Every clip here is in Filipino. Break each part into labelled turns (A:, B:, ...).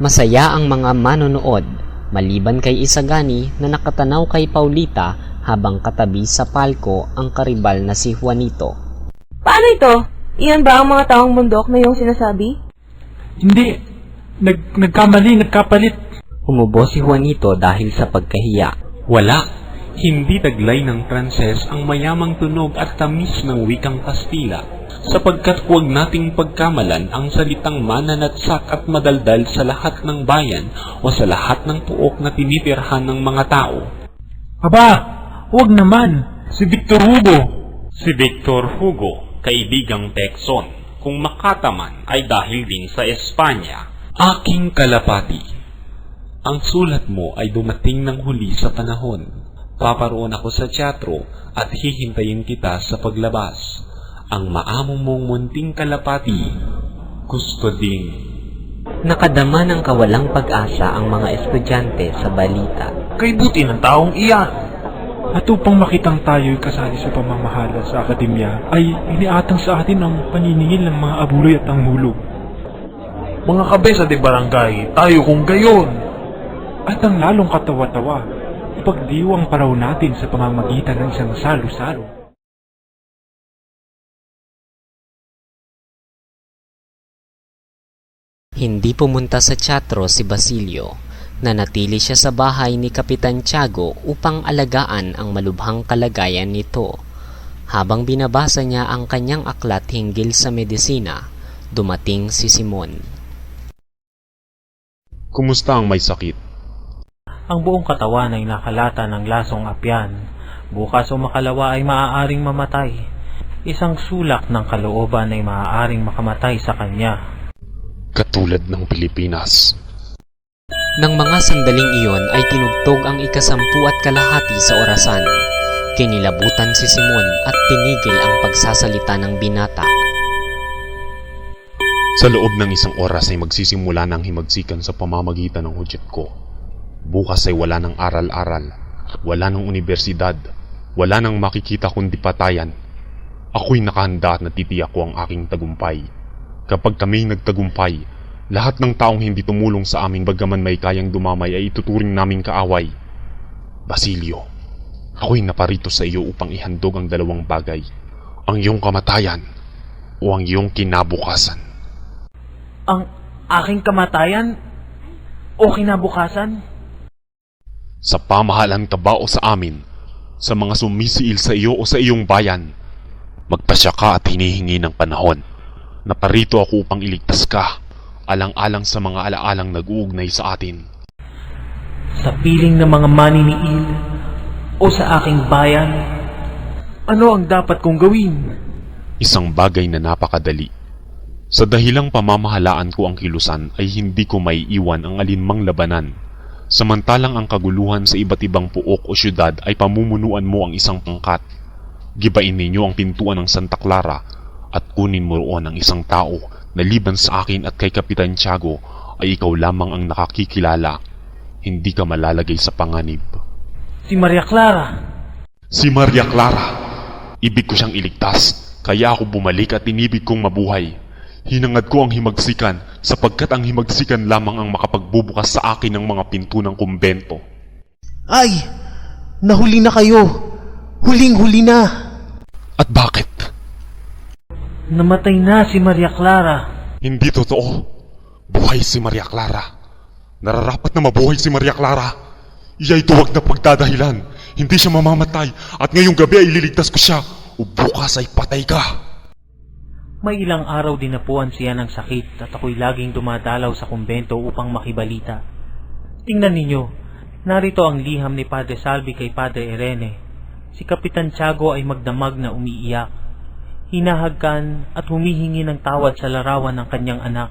A: Masaya ang mga manonood, maliban kay Isagani na nakatanaw kay Paulita habang katabi sa palko ang karibal na si Juanito.
B: Paano ito? Iyan ba ang mga taong bundok na iyong sinasabi?
C: Hindi. Nag, nagkamali, nagkapalit.
A: Umubo si Juanito dahil sa pagkahiya.
D: Wala. Hindi taglay ng Pranses ang mayamang tunog at tamis ng wikang Kastila, sapagkat huwag nating pagkamalan ang salitang mananatsak at madaldal sa lahat ng bayan o sa lahat ng puok na tinitirhan ng mga tao.
C: Aba, huwag naman. Si Victor Hugo.
D: Si Victor Hugo, kaibigang Texon, kung makataman ay dahil din sa Espanya. Aking kalapati, ang sulat mo ay dumating ng huli sa panahon. Paparoon ako sa teatro at hihintayin kita sa paglabas. Ang maamo mong munting kalapati, gusto ding.
A: Nakadama ng kawalang pag-asa ang mga estudyante sa balita.
E: Kay buti ng taong iyan.
C: At upang makitang tayo'y kasali sa pamamahala sa akademya, ay iniatang sa atin ang paniningil ng mga abuloy at ang hulog.
E: Mga kabesa de barangay, tayo kung gayon.
C: At ang lalong katawa-tawa, ipagdiwang paraw natin sa pamamagitan ng isang salo-salo.
A: Hindi pumunta sa teatro si Basilio. Nanatili siya sa bahay ni Kapitan Tiago upang alagaan ang malubhang kalagayan nito. Habang binabasa niya ang kanyang aklat hinggil sa medisina, dumating si Simon.
F: Kumusta ang may sakit?
G: Ang buong katawan ay nakalata ng lasong apyan. Bukas o makalawa ay maaaring mamatay. Isang sulak ng kalooban ay maaaring makamatay sa kanya.
F: Katulad ng Pilipinas.
A: Nang mga sandaling iyon ay tinugtog ang ikasampu at kalahati sa orasan. Kinilabutan si Simon at pinigil ang pagsasalita ng binata.
F: Sa loob ng isang oras ay magsisimula ng himagsikan sa pamamagitan ng hudyat ko. Bukas ay wala ng aral-aral, wala ng universidad, wala ng makikita kundi patayan. Ako'y nakahanda at natitiyak ko ang aking tagumpay. Kapag kami nagtagumpay, lahat ng taong hindi tumulong sa amin bagaman may kayang dumamay ay ituturing naming kaaway. Basilio, ako'y naparito sa iyo upang ihandog ang dalawang bagay. Ang iyong kamatayan o ang iyong kinabukasan.
G: Ang aking kamatayan o kinabukasan?
F: Sa pamahalan ka ba o sa amin, sa mga sumisiil sa iyo o sa iyong bayan, magpasya ka at hinihingi ng panahon. Naparito ako upang iligtas ka, alang-alang sa mga alaalang nag-uugnay sa atin.
G: Sa piling ng mga maniniil o sa aking bayan? Ano ang dapat kong gawin?
F: Isang bagay na napakadali. Sa dahilang pamamahalaan ko ang kilusan ay hindi ko may iwan ang alinmang labanan. Samantalang ang kaguluhan sa iba't ibang puok o syudad ay pamumunuan mo ang isang pangkat. Gibain ninyo ang pintuan ng Santa Clara at kunin mo roon ang isang tao na liban sa akin at kay Kapitan Tiago ay ikaw lamang ang nakakikilala. Hindi ka malalagay sa panganib.
G: Si Maria Clara.
F: Si Maria Clara. Ibig ko siyang iligtas, kaya ako bumalik at inibig kong mabuhay. Hinangad ko ang himagsikan sapagkat ang himagsikan lamang ang makapagbubukas sa akin ng mga pinto ng kumbento.
H: Ay! Nahuli na kayo! Huling-huli na!
F: At bakit?
G: Namatay na si Maria Clara.
F: Hindi totoo. Buhay si Maria Clara. Nararapat na mabuhay si Maria Clara. Iya'y tuwag na pagdadahilan. Hindi siya mamamatay at ngayong gabi ay ililigtas ko siya o bukas ay patay ka.
G: May ilang araw din napuan siya ng sakit at ako'y laging dumadalaw sa kumbento upang makibalita. Tingnan ninyo, narito ang liham ni Padre Salvi kay Padre Irene. Si Kapitan Tiago ay magdamag na umiiyak. Hinahagkan at humihingi ng tawad sa larawan ng kanyang anak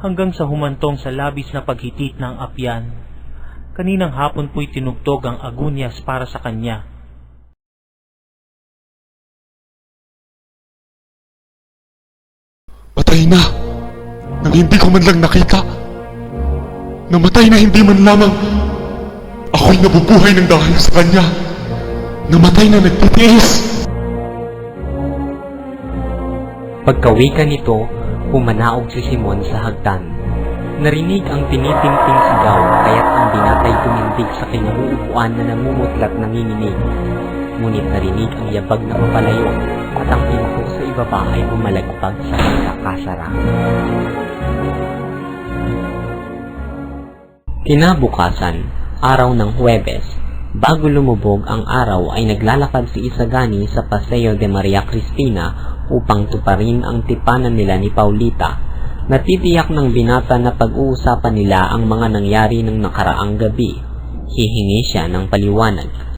G: hanggang sa humantong sa labis na paghitit ng apyan. Kaninang hapon po'y tinugtog ang agunyas para sa kanya.
F: Patay na! Nang hindi ko man lang nakita. Namatay na hindi man lamang. Ako'y nabubuhay ng dahil sa kanya. Namatay na nagtitiis.
A: Pagkawika nito, pumanaog si Simon sa hagdan. Narinig ang tinitingting sigaw kaya't ang binatay tumindig sa kinahuupuan na namumutlat nanginginig. Ngunit narinig ang yabag na papalayo at ang pinto sa ibaba ay bumalagpag sa pagkakasara. Kinabukasan, araw ng Huwebes, bago lumubog ang araw ay naglalakad si Isagani sa Paseo de Maria Cristina upang tuparin ang tipanan nila ni Paulita. Natitiyak ng binata na pag-uusapan nila ang mga nangyari ng nakaraang gabi. Hihingi siya ng paliwanag